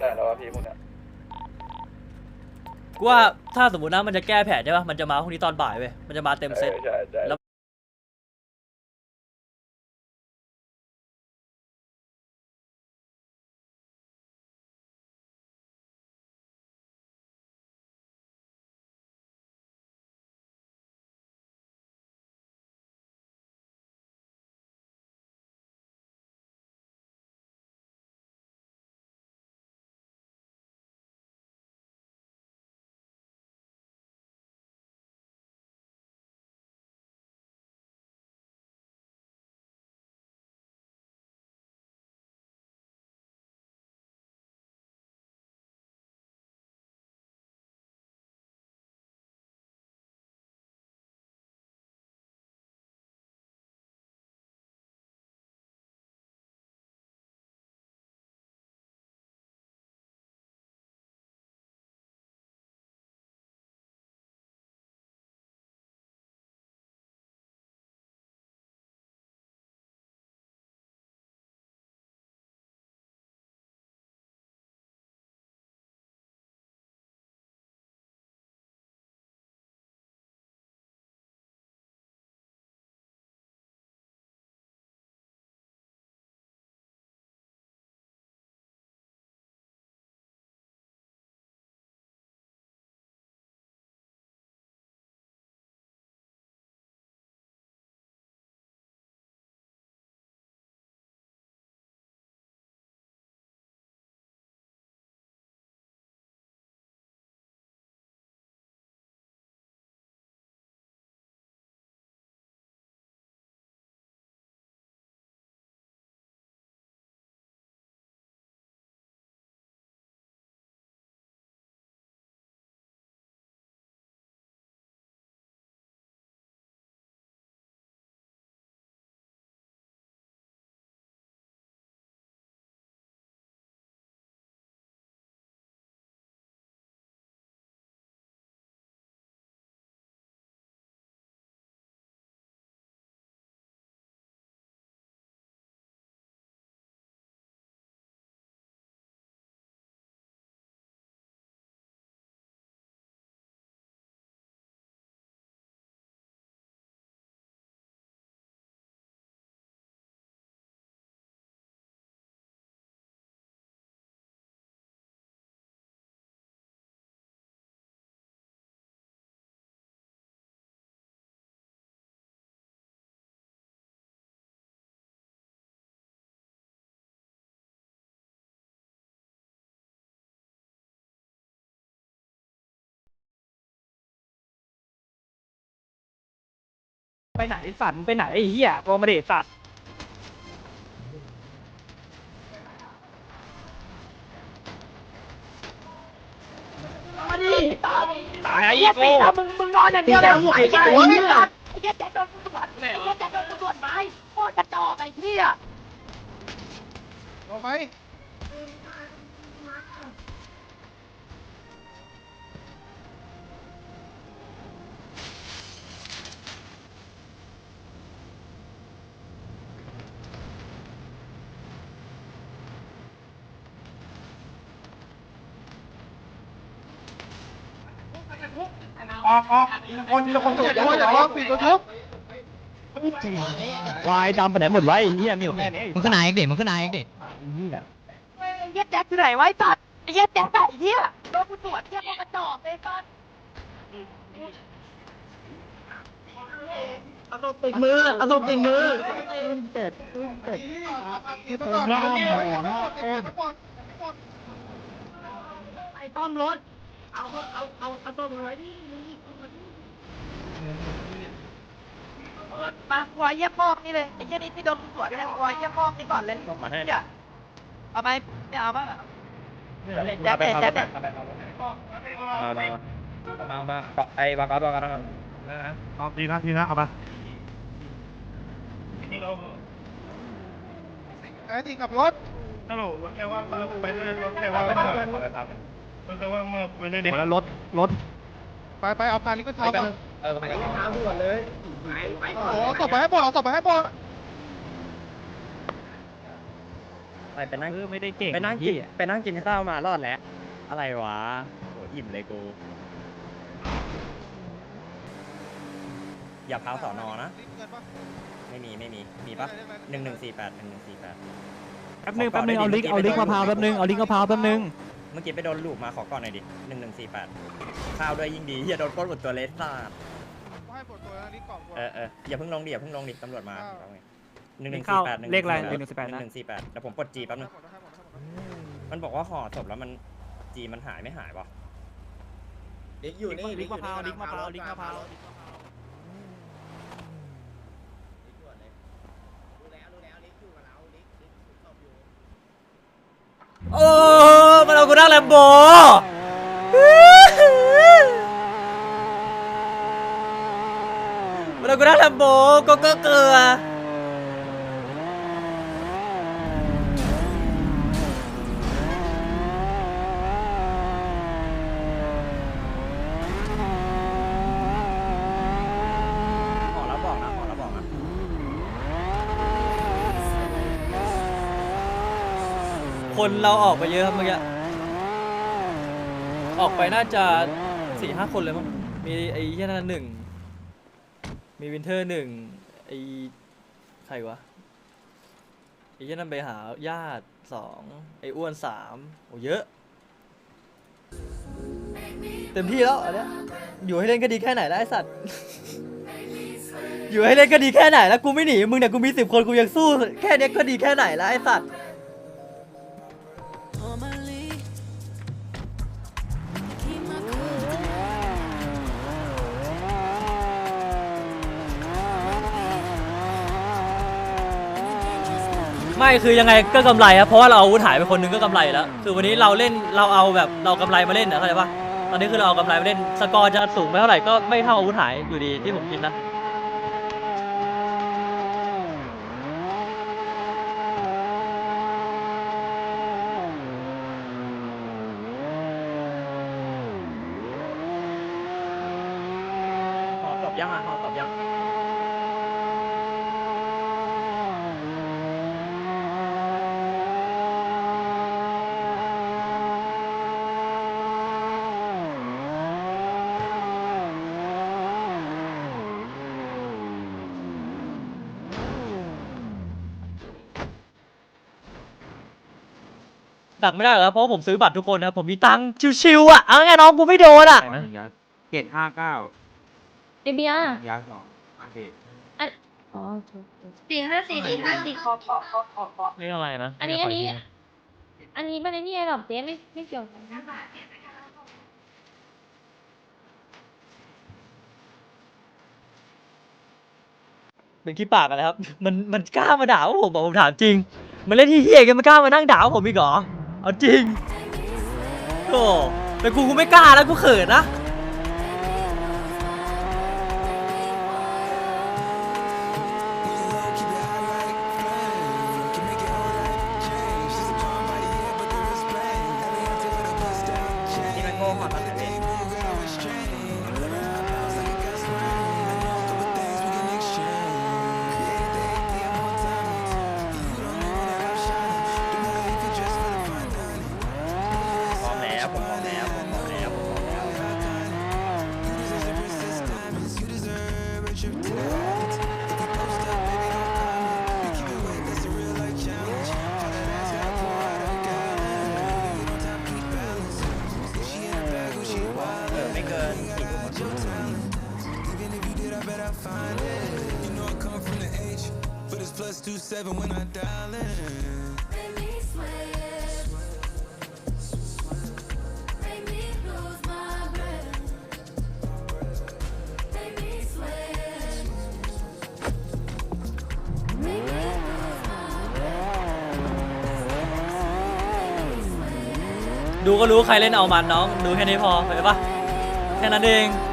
ได้แล้วอะพี่พวกเนี้ยกูว่าถ้าสมมตินะมันจะแก้แผนใช่ปะมันจะมาพรุ่งนี้ตอนบ่ายเว้ยมันจะมาเต็มเซต ใช่ใช่แล้ว ไปไหนสัตว์มึงไปไหนไอ้เหี้ยโกมาเดสัตว์มาดิตายไอ้โก้มึงมึงนอนอย่างเดียวเลยหัวไอ้สัตว์ไอ้เหี้ยไอ้เหี้ยแจ็คโดนตำรวจไอ้เหี้ยแจ็คโดนตำรวจไหมโคตรกระจอกไอ้เหี้ยลงไป ออกออกคนละคนตัวอย่าร้องปิดตัวทุบวายดำไปไหนหมดไอ้เหี้ยมีอยู่แค่นี้มึงขึ้นนายเอกดิมึงขึ้นนายเอกดิไอ้เหี้ยแจ็คอยู่ไหนไวะไอ้สัตอ้เหี้ยแจ็คไอ้เหี้ยโดนกูตรวจเหี้ยกกระจอกเลยสัตว์เอาศพติดมือเอาศพติดมือเจ็ดเจ็ดหน้าหมอหน้าต้นไอ้ต้อมรถ เอาเอาเอาเอาต้อมไว้ดิมาหัวเยี่ยมอกนี่เลยไอ้เหี้ยนี่ที่โดนตรวจเลยหัวเยี่ยมอกนี่ก่อนเลยเนี่ยเอาไหมไม่เอาป่ะแจ็คเนี่ยแจ็คเนี่ยมามาไอ้บางกอตบางกอตเอาทีนะทีนะเอามาไอ้ทีกับรถฮัลโหลแค่ว่าไปเลยแค่ว่า แค่ว่าไปเลยเด็กแล้วรถรถไปไปเอาพาลิก็ทำเออไปทางด่วนเลยโอ้ตบไปให้หมดเอาตบไปให้หมดไปไปนั่งเออไม่ได้เก่งไปนั่งกินไปนั่งกินข้าวมารอดแล้วอะไรวะโหอิ่มเลยกูอย่าพาวสอนอนะไม่มีไม่มีมีปะหนึ่งหนึ่งสี่แปดหนึ่งหนึ่งสี่แปดแป๊บนึงแป๊บนึงเอาลิงก์เอาลิงก์มะพร้าวแป๊บนึงเอาลิงก์มะพร้าวแป๊บนึง เมื่อกี้ไปโดนลูกมาขอก่อนหน่อยดิหนึ่งหนึ่งสี่แปดข้าวด้วยยิ่งดีอย่าโดนปล้นหมดตัวเลสซาดให้ปวดตัวนี่กรอบเออเอออย่าเพิ่งลงดิอย่าเพิ่งลงดิตำรวจมาอ้าวเอาไงหนึ่งหนึ่งเข้าสี่แปดเลขอะไรหนึ่งหนึ่งสี่แปดหนึ่นะงหนึ่งสี่แปดเดี๋ยวผมกดจีแป๊บนึง มันบอกว่าห่อศพแล้วมันจีมันหายไม่หายวะลิงก์อยู่นี่ลิงก์มะพร้าวลิงก์มะพร้าวลิงก์มะพร้าวโอ้มันเอากูนั่ง แลมโบมันเอากูนั่งแลมโบก็ก็เกลือห่อแล้วบอกนะห่อแล้วบอกนะคนเราออกไปเยอะครับเมื่อกี้ ออกไปน่าจะสี่ห้าคนเลยมั้ง มีไอ้เหี้ยนั่นหนึ่ง มีวินเทอร์หนึ่ง ไอ้ใครวะ ไอ้เหี้ยนั่นไปหาญาติสอง ไอ้อ้วนสามโอ้เยอะ เต็มที่แล้วอันเนี้ยอยู่ให้เล่นก็ดีแค่ไหนแล้วไอ้สัตว์ อยู่ให้เล่นก็ดีแค่ไหนแล้วกูไม่หนีมึงเนี่ยกูมีสิบคนกูยังสู้แค่เนี้ยก็ดีแค่ไหนแล้วไอ้สัตว์ ไม่คือยังไงก็กำไรครับเพราะว่าเราเอาอาวุธหายไปคนหนึงก็กำไรแล้ว คือวันนี้เราเล่นเราเอาแบบเรากำไรมาเล่นนะเข้าใจปะตอนนี้คือเราเอากำไรมาเล่นสกอร์จะสูงไม่เท่าไหร่ก็ไม่เท่าอาวุธหายอยู่ดีที่ผมคิดนะห่อศพยังอะห่อศพยัง ดักไม่ได้หรอกครับเพราะว่าผมซื้อบัตรทุกคนนะผมมีตังค์ชิวๆอะเอาไงน้องกูไม่โดนอะเกตห้าเก้าเดเบียยาสองโอเคอ๋อสี่ห้าสี่สี่ห้าสี่ขอขอขอขอขอ เรียกอะไรนะอันนี้อันนี้ อันนี้เป็นไอ้นี่ไงหรอเจ๊ไม่ไม่เกี่ยวกันเป็นขี้ปากกันนะครับ มันมันกล้ามาด่าว่าผมบอกผมถามจริง มันเล่นที่เฮี้ยกันมันกล้ามานั่งด่าว่าผมอีกเหรอ เอาจริงโอ้แต่กูกูไม่กล้าแล้วกูเขินนะที่มันโง่หอตอน ดูก็รู้ใครเล่นเอามันน้อง ดูแค่นี้พอเข้าใจปะแค่นั้นเอง